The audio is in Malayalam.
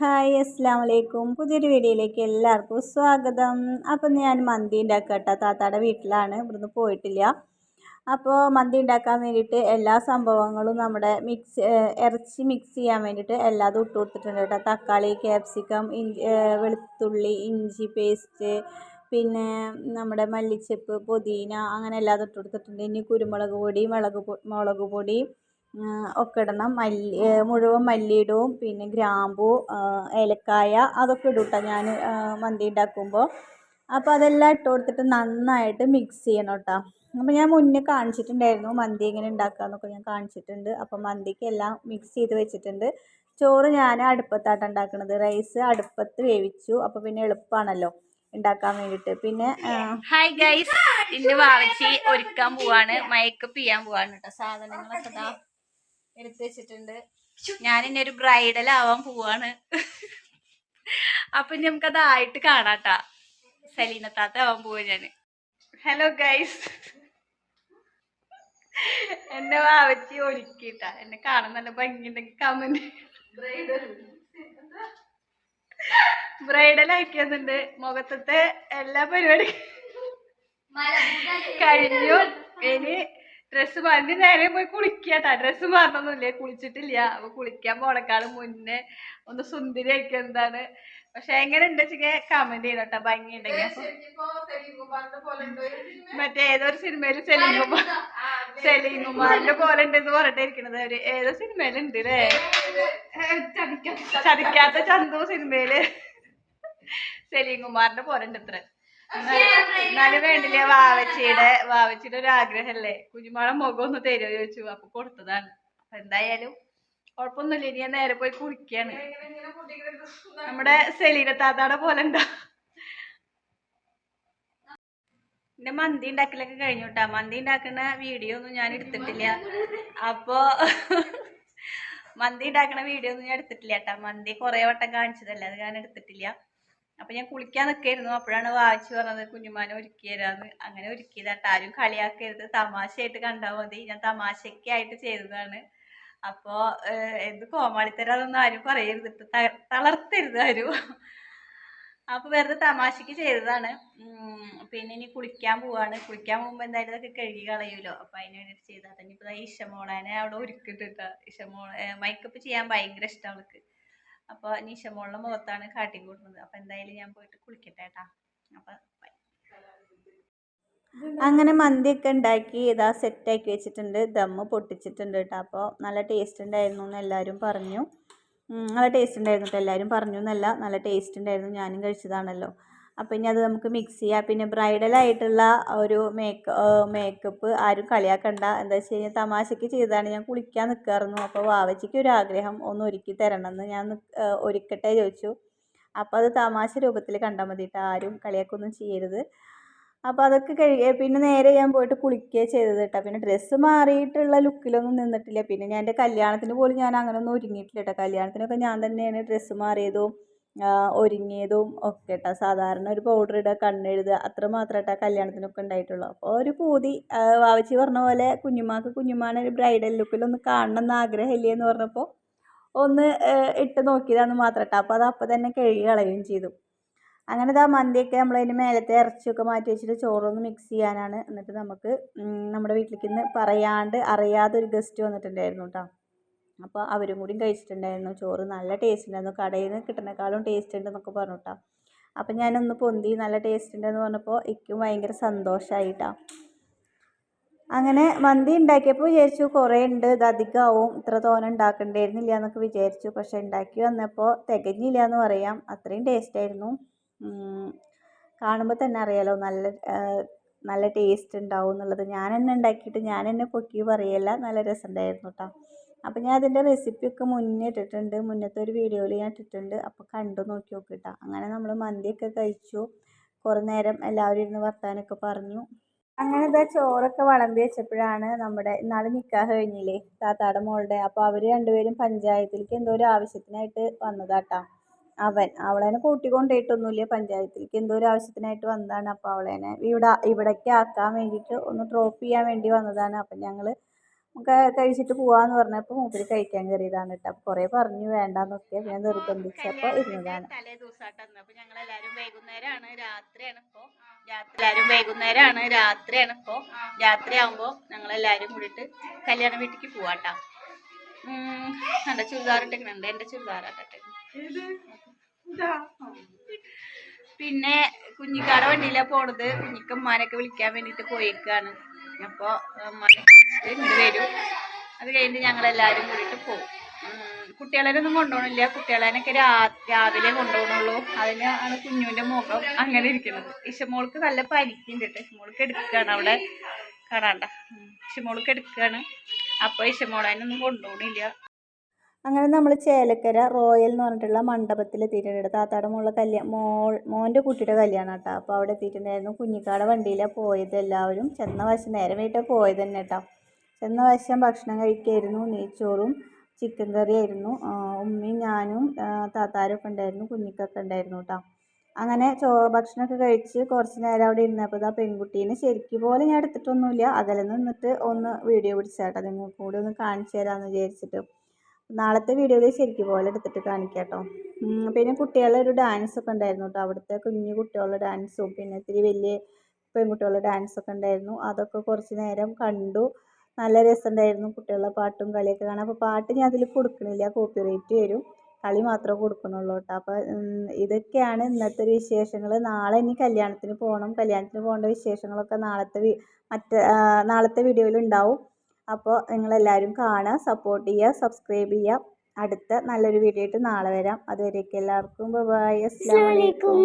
ഹായ് അസ്സാം വലൈക്കും പുതിയൊരു വീഡിയോയിലേക്ക് എല്ലാവർക്കും സ്വാഗതം. അപ്പം ഞാൻ മന്തി ഉണ്ടാക്കുക കേട്ടോ. താത്താടെ വീട്ടിലാണ്. ഇവിടുന്ന് പോയിട്ടില്ല. അപ്പോൾ മന്തി ഉണ്ടാക്കാൻ വേണ്ടിയിട്ട് എല്ലാ സംഭവങ്ങളും നമ്മുടെ മിക്സ് ഇറച്ചി മിക്സ് ചെയ്യാൻ വേണ്ടിയിട്ട് എല്ലാതും ഇട്ട് കൊടുത്തിട്ടുണ്ട് കേട്ടോ. തക്കാളി ക്യാപ്സിക്കം ഇഞ്ചി വെളുത്തുള്ളി ഇഞ്ചി പേസ്റ്റ് പിന്നെ നമ്മുടെ മല്ലിച്ചപ്പ് പുതിന അങ്ങനെ എല്ലാതും ഇട്ട് കൊടുത്തിട്ടുണ്ട്. ഇനി കുരുമുളക് പൊടി മുളക് മുളക് പൊടി ഒക്കെ ഇടണം. മല്ലി മുഴുവൻ മല്ലി ഇടും പിന്നെ ഗ്രാമ്പു ഏലക്കായ അതൊക്കെ ഇടും കേട്ടോ ഞാൻ മന്തി ഉണ്ടാക്കുമ്പോൾ അപ്പോൾ അതെല്ലാം ഇട്ട് കൊടുത്തിട്ട് നന്നായിട്ട് മിക്സ് ചെയ്യണം കേട്ടോ അപ്പോൾ ഞാൻ മുന്നേ കാണിച്ചിട്ടുണ്ടായിരുന്നു മന്തി എങ്ങനെ ഉണ്ടാക്കാമെന്നൊക്കെ ഞാൻ കാണിച്ചിട്ടുണ്ട്. അപ്പോൾ മന്തിക്ക് എല്ലാം മിക്സ് ചെയ്ത് വെച്ചിട്ടുണ്ട്. ചോറ് ഞാൻ അടുപ്പത്താട്ട് ഉണ്ടാക്കുന്നത് റൈസ് അടുപ്പത്ത് വേവിച്ചു. അപ്പോൾ പിന്നെ എളുപ്പമാണല്ലോ ഉണ്ടാക്കാൻ വേണ്ടിയിട്ട് പിന്നെ ഹായ് ഗൈസ് ഇന്ന് വാവച്ചി ഒരുക്കാൻ പോവാണ്. മയക്കപ്പ് ചെയ്യാൻ പോവാണ് കേട്ടോ സാധനങ്ങളൊക്കെ എടുത്തു വെച്ചിട്ടുണ്ട്. ഞാൻ ഇനി ഒരു ബ്രൈഡൽ ആവാൻ പോവാണ്. അപ്പൊ ഇനി നമുക്കത് ആയിട്ട് കാണാട്ടാ. സലീന താത്ത ആവാൻ പോവാ ഞാൻ. ഹലോ ഗൈസ് എന്നെ വാവച്ചി ഒരുക്കിട്ടാ എന്നെ കാണാൻ നല്ല ഭംഗിയുണ്ടെങ്കിൽ കമന്റ് ബ്രൈഡൽ ആക്കിയതുണ്ട്. മുഖത്തത്തെ എല്ലാ പരിപാടി കഴിഞ്ഞു. ഇനി ഡ്രസ്സ് മാറി നേരെ പോയി കുളിക്കാട്ടാ. ഡ്രസ്സ് മാറണമെന്നില്ല കുളിച്ചിട്ടില്ല. അപ്പൊ കുളിക്കാൻ പോണക്കാളും മുന്നേ ഒന്ന് സുന്ദരി ആക്കിയ എന്താണ്. പക്ഷെ എങ്ങനെ ഉണ്ട് വെച്ചെങ്കിൽ കമന്റ് ചെയ്യണോട്ടാ ഭംഗി ഉണ്ടെങ്കിൽ മറ്റേ ഏതൊരു സിനിമയിൽ സെലീം കുമാർ സെലീം കുമാറിന്റെ പോലെ ഉണ്ട് എന്ന് പറഞ്ഞിട്ട് ഇരിക്കണത് ഒരു ഏതോ സിനിമയിലുണ്ട് അല്ലേ ചതിക്കാത്ത ചന്തു സിനിമയിൽ. സെലീംകുമാറിന്റെ പോലെ ഉണ്ട് ഇത്ര എന്നാലും വേണ്ടില്ലേ വാവച്ചിയുടെ വാവച്ചിയുടെ ഒരു ആഗ്രഹല്ലേ? കുഞ്ഞുമാളെ മുഖം ഒന്ന് തരുമോ ചോദിച്ചു. അപ്പൊ കൊടുത്തതാണ്. അപ്പൊ എന്തായാലും കുഴപ്പമൊന്നുമില്ല. ഇനി ഞാൻ നേരെ പോയി കുളിക്കാണ്. നമ്മുടെ സെലീന താത്താടെ പോലെ ഉണ്ടാ? എന്റെ മന്തി ഉണ്ടാക്കലൊക്കെ കഴിഞ്ഞു കേട്ടാ. മന്തി ഉണ്ടാക്കുന്ന വീഡിയോ ഒന്നും ഞാൻ എടുത്തിട്ടില്ല. അപ്പോ മന്തി ഉണ്ടാക്കുന്ന വീഡിയോ ഒന്നും ഞാൻ എടുത്തിട്ടില്ല കേട്ടാ. മന്തി കുറെ വട്ടം കാണിച്ചതല്ലേ? അത് ഞാൻ എടുത്തിട്ടില്ല. അപ്പൊ ഞാൻ കുളിക്കാൻ നിൽക്കായിരുന്നു അപ്പോഴാണ് വായിച്ചു പറഞ്ഞത് കുഞ്ഞുമാനെ ഒരുക്കി തരാന്ന് അങ്ങനെ ഒരുക്കിയതാട്ട്. ആരും കളിയാക്കരുത്. തമാശയായിട്ട് കണ്ടാൽ മതി. ഞാൻ തമാശയ്ക്കായിട്ട് ചെയ്തതാണ്. അപ്പോ എന്ത് കോമാളിത്തരാതൊന്നും ആരും പറയരുത്. തളർത്തരുത് ആരും. അപ്പൊ വെറുതെ തമാശക്ക് ചെയ്തതാണ്. പിന്നെ ഇനി കുളിക്കാൻ പോവാണ്. കുളിക്കാൻ പോകുമ്പോ എന്തായാലും ഇതൊക്കെ കഴുകി കളയൂലോ അപ്പൊ അതിന് വേണ്ടിയിട്ട് ചെയ്താൽ തന്നെ ഇപ്പൊ ഇഷമോളനെ അവിടെ ഒരുക്കിട്ടിട്ടാ ഇഷമോളെ മേക്കപ്പ് ചെയ്യാൻ ഭയങ്കര ഇഷ്ടം അവൾക്ക്. അപ്പോൾ നിഷമോളുടെ മുഖത്താണ് കാട്ടി കൂടുന്നത് അപ്പോൾ എന്തായാലും ഞാൻ പോയിട്ട് കുളിക്കട്ടെ കേട്ടാ അപ്പോൾ അങ്ങനെ മന്തിയൊക്കെ ഉണ്ടാക്കി ഇതാ സെറ്റാക്കി വെച്ചിട്ടുണ്ട്. ദമ്മ് പൊട്ടിച്ചിട്ടുണ്ട് കേട്ടോ അപ്പോൾ നല്ല ടേസ്റ്റ് ഉണ്ടായിരുന്നു എന്ന് എല്ലാവരും പറഞ്ഞു. നല്ല ടേസ്റ്റ് ഉണ്ടായിരുന്നു കേട്ടോ എല്ലാവരും പറഞ്ഞു എന്നല്ല നല്ല ടേസ്റ്റ് ഉണ്ടായിരുന്നു. ഞാനും കഴിച്ചതാണല്ലോ. അപ്പോൾ ഇനി അത് നമുക്ക് മിക്സ് ചെയ്യാം. പിന്നെ ബ്രൈഡലായിട്ടുള്ള ഒരു മേക്ക് മേക്കപ്പ് ആരും കളിയാക്കണ്ട. എന്താ വെച്ച് കഴിഞ്ഞാൽ തമാശയ്ക്ക് ചെയ്തതാണ്. ഞാൻ കുളിക്കാൻ നിൽക്കാറുന്നു അപ്പോൾ വാവച്ചിക്ക് ഒരു ആഗ്രഹം ഒന്ന് ഒരുക്കി തരണമെന്ന് ഞാൻ ഒരുക്കട്ടെ ചോദിച്ചു. അപ്പോൾ അത് തമാശ രൂപത്തിൽ കണ്ടാൽ മതി കേട്ടോ ആരും കളിയാക്കൊന്നും ചെയ്യരുത്. അപ്പോൾ അതൊക്കെ കഴി പിന്നെ നേരെ ഞാൻ പോയിട്ട് കുളിക്കുക ചെയ്തത് കേട്ടോ പിന്നെ ഡ്രസ്സ് മാറിയിട്ടുള്ള ലുക്കിലൊന്നും നിന്നിട്ടില്ല. പിന്നെ ഞാൻ എന്റെ കല്യാണത്തിന് പോലും ഞാൻ അങ്ങനെ ഒന്നും ഒരുങ്ങിയിട്ടില്ല കേട്ടോ കല്യാണത്തിനൊക്കെ ഞാൻ തന്നെയാണ് ഡ്രസ്സ് മാറിയതും. ഒരുങ്ങിയതും ഒക്കെ കേട്ടോ സാധാരണ ഒരു പൗഡർ ഇടുക കണ്ണെഴുതുക അത്ര മാത്രമേ കേട്ടോ കല്യാണത്തിനൊക്കെ ഉണ്ടായിട്ടുള്ളൂ. അപ്പോൾ ഒരു പൂതി വാവച്ചി പറഞ്ഞ പോലെ കുഞ്ഞുമാക്ക് കുഞ്ഞുമാനെ ഒരു ബ്രൈഡൽ ലുക്കിലൊന്ന് കാണണം എന്ന് ആഗ്രഹമില്ലേ എന്ന് പറഞ്ഞപ്പോൾ ഒന്ന് ഇട്ട് നോക്കിയതാണ് മാത്രം കേട്ടോ അപ്പോൾ അത് അപ്പോൾ തന്നെ കഴുകി കളയുകയും ചെയ്തു. അങ്ങനെ ഇതാ മന്തിയൊക്കെ നമ്മൾ അതിന്റെ മേലത്തെ ഇറച്ചിയൊക്കെ മാറ്റി വെച്ചിട്ട് ചോറൊന്ന് മിക്സ് ചെയ്യാനാണ്. എന്നിട്ട് നമുക്ക് നമ്മുടെ വീട്ടിലേക്ക് ഇന്ന് പറയാണ്ട് അറിയാതെ ഒരു ഗസ്റ്റ് വന്നിട്ടുണ്ടായിരുന്നു കേട്ടോ അപ്പോൾ അവരും കൂടി കഴിച്ചിട്ടുണ്ടായിരുന്നു. ചോറ് നല്ല ടേസ്റ്റ് ഉണ്ടായിരുന്നു. കടയിൽ നിന്ന് കിട്ടുന്നേക്കാളും ടേസ്റ്റ് ഉണ്ടെന്നൊക്കെ പറഞ്ഞു കേട്ടോ അപ്പം ഞാനൊന്ന് പൊന്തി നല്ല ടേസ്റ്റ് ഉണ്ടെന്ന് പറഞ്ഞപ്പോൾ എനിക്കും ഭയങ്കര സന്തോഷമായിട്ടാ അങ്ങനെ മന്തി ഉണ്ടാക്കിയപ്പോൾ വിചാരിച്ചു കുറേ ഉണ്ട് ഇത് അധികമാവും ഇത്ര തോന ഉണ്ടാക്കണ്ടായിരുന്നില്ല എന്നൊക്കെ വിചാരിച്ചു. പക്ഷേ ഉണ്ടാക്കി വന്നപ്പോൾ തികഞ്ഞില്ല എന്ന് പറയാം. അത്രയും ടേസ്റ്റ് ആയിരുന്നു. കാണുമ്പോൾ തന്നെ അറിയാലോ നല്ല നല്ല ടേസ്റ്റ് ഉണ്ടാവും എന്നുള്ളത്. ഞാൻ തന്നെ ഉണ്ടാക്കിയിട്ട് ഞാൻ തന്നെ പൊക്കി പറയല്ല നല്ല രസമുണ്ടായിരുന്നു കേട്ടോ അപ്പോൾ ഞാൻ അതിന്റെ റെസിപ്പിയൊക്കെ മുന്നേ ഇട്ടിട്ടുണ്ട്. മുന്നത്തെ ഒരു വീഡിയോയിൽ ഞാൻ ഇട്ടിട്ടുണ്ട്. അപ്പോൾ കണ്ടു നോക്കി നോക്കിട്ടാ അങ്ങനെ നമ്മൾ മന്തിയൊക്കെ കഴിച്ചു. കുറേ നേരം എല്ലാവരും ഇരുന്ന് വർത്താനൊക്കെ പറഞ്ഞു. അങ്ങനെ ഇതാ ചോറൊക്കെ വിളമ്പി വെച്ചപ്പോഴാണ് നമ്മുടെ ഇന്നാൾ നിൽക്കാൻ കഴിഞ്ഞില്ലേ താത്താടെ മോളുടെ. അപ്പോൾ അവർ രണ്ടുപേരും പഞ്ചായത്തിലേക്ക് എന്തോ ഒരു ആവശ്യത്തിനായിട്ട് വന്നതാട്ടാ അവൻ അവളേനെ കൂട്ടിക്കൊണ്ടേട്ടൊന്നുമില്ല പഞ്ചായത്തിലേക്ക് എന്തോ ഒരു ആവശ്യത്തിനായിട്ട് വന്നതാണ്. അപ്പോൾ അവളേനെ ഇവിടെ ഇവിടേക്ക് ആക്കാൻ വേണ്ടിയിട്ട് ഒന്ന് ഡ്രോപ്പ് ചെയ്യാൻ വേണ്ടി വന്നതാണ്. അപ്പം ഞങ്ങൾ ക- കഴിച്ചിട്ട് പോവാന്ന് പറഞ്ഞപ്പോൾ മൂപ്പര് കഴിക്കാൻ കയറിയതാണ് കേട്ടോ. അപ്പോൾ കുറേ പറഞ്ഞു വേണ്ടാന്നൊക്കെ. ഞാൻ നിർബന്ധിച്ചപ്പോൾ ഇരുന്നതാണ്. തലേ ദിവസമായിട്ടാണ് അപ്പോൾ ഞങ്ങൾ എല്ലാരും വൈകുന്നേരമാണ് രാത്രിയാണ് ഇപ്പോ. രാത്രി എല്ലാരും വൈകുന്നേരമാണ് രാത്രിയാണ് ആവുമ്പോ ഞങ്ങൾ എല്ലാരും കൂടിയിട്ട് കല്യാണ വീട്ടിലേക്ക് പോവാട്ടാ. ഉം, എന്റെ ചുരിദാർ എന്റെ ചുരിദാറാട്ടെ പിന്നെ കുഞ്ഞിക്കാടെ വണ്ടിയിലാ പോണത്. കുഞ്ഞിക്കമ്മാനൊക്കെ വിളിക്കാൻ വേണ്ടിട്ട് പോയേക്കാണ്. അപ്പൊ ഉമ്മാനെ ഇങ്ങോട്ട് വരും അത് കഴിഞ്ഞിട്ട് ഞങ്ങൾ എല്ലാരും കൂടിയിട്ട് പോകും കുട്ടികളെ ഒന്നും കൊണ്ടുപോകണില്ല. കുട്ടികളെനൊക്കെ രാവിലെ കൊണ്ടുപോകണുള്ളൂ. അതിന് ആണ് കുഞ്ഞുവിന്റെ മുഖം അങ്ങനെ ഇരിക്കുന്നത്. ഇഷമോൾക്ക് നല്ല പനിക്കുണ്ട് കേട്ടോ. ഇഷമോൾക്ക് എടുക്കുകയാണ് അവിടെ. കാണാണ്ട. ഇഷമോൾക്ക് എടുക്കുകയാണ്. അപ്പൊ ഇഷമോളതിനൊന്നും കൊണ്ടുപോകണില്ല. അങ്ങനെ നമ്മൾ ചേലക്കര റോയൽ എന്ന് പറഞ്ഞിട്ടുള്ള മണ്ഡപത്തിൽ എത്തിയിട്ടുണ്ട്. താത്താടെ മോളെ കല്യാണം മോൾ മോന്റെ കുട്ടിയുടെ കല്യാണം കേട്ടോ. അപ്പോൾ അവിടെ എത്തിയിട്ടുണ്ടായിരുന്നു. കുഞ്ഞിക്കാട് വണ്ടിയിലാണ് പോയത് എല്ലാവരും. ചെന്ന വശം നേരം വീട്ടിൽ പോയത് തന്നെ കേട്ടോ. ചെന്ന വശം ഭക്ഷണം കഴിക്കായിരുന്നു. നെയ്ച്ചോറും ചിക്കൻ കറി ആയിരുന്നു ആ, ഉമ്മയും ഞാനും താത്താരൊക്കെ ഉണ്ടായിരുന്നു. കുഞ്ഞിക്കൊക്കെ ഉണ്ടായിരുന്നു കേട്ടോ. അങ്ങനെ ചോ ഭക്ഷണമൊക്കെ കഴിച്ച് കുറച്ച് നേരം അവിടെ ഇരുന്നപ്പോൾ ആ പെൺകുട്ടീനെ ശരിക്ക് പോലെ ഞാൻ എടുത്തിട്ടൊന്നുമില്ല. അകലെ നിന്നിട്ട് ഒന്ന് വീഡിയോ പിടിച്ചാട്ടോ നിങ്ങൾക്ക് കൂടി ഒന്ന് കാണിച്ചു തരാമെന്ന് വിചാരിച്ചിട്ട്. നാളത്തെ വീഡിയോയിൽ ശരിക്കും പോലെ എടുത്തിട്ട് കാണിക്കാം കേട്ടോ പിന്നെ കുട്ടികളുടെ ഒരു ഡാൻസ് ഒക്കെ ഉണ്ടായിരുന്നു കേട്ടോ അവിടുത്തെ കുഞ്ഞു കുട്ടികളുടെ ഡാൻസും പിന്നെ ഇത്തിരി വലിയ പെൺകുട്ടികളുടെ ഡാൻസ് ഒക്കെ ഉണ്ടായിരുന്നു. അതൊക്കെ കുറച്ച് നേരം കണ്ടു. നല്ല രസമുണ്ടായിരുന്നു കുട്ടികളുടെ പാട്ടും കളിയൊക്കെ കാണാം അപ്പോൾ പാട്ട് ഞാൻ അതിൽ കൊടുക്കണില്ല. കോപ്പി റേറ്റ് വരും. കളി മാത്രമേ കൊടുക്കണുള്ളൂ കേട്ടോ അപ്പോൾ ഇതൊക്കെയാണ് ഇന്നത്തെ ഒരു വിശേഷങ്ങൾ നാളെ ഇനി കല്യാണത്തിന് പോകണം കല്യാണത്തിന് പോകേണ്ട വിശേഷങ്ങളൊക്കെ നാളത്തെ മറ്റേ നാളത്തെ വീഡിയോയിൽ ഉണ്ടാവും. അപ്പോൾ നിങ്ങളെല്ലാവരും കാണുക സപ്പോർട്ട് ചെയ്യുക സബ്സ്ക്രൈബ് ചെയ്യുക. അടുത്ത നല്ലൊരു വീഡിയോ ആയിട്ട് നാളെ വരാം. അതുവരേക്കും എല്ലാവർക്കും. ബൈ അസ്സലാമു വലൈക്കും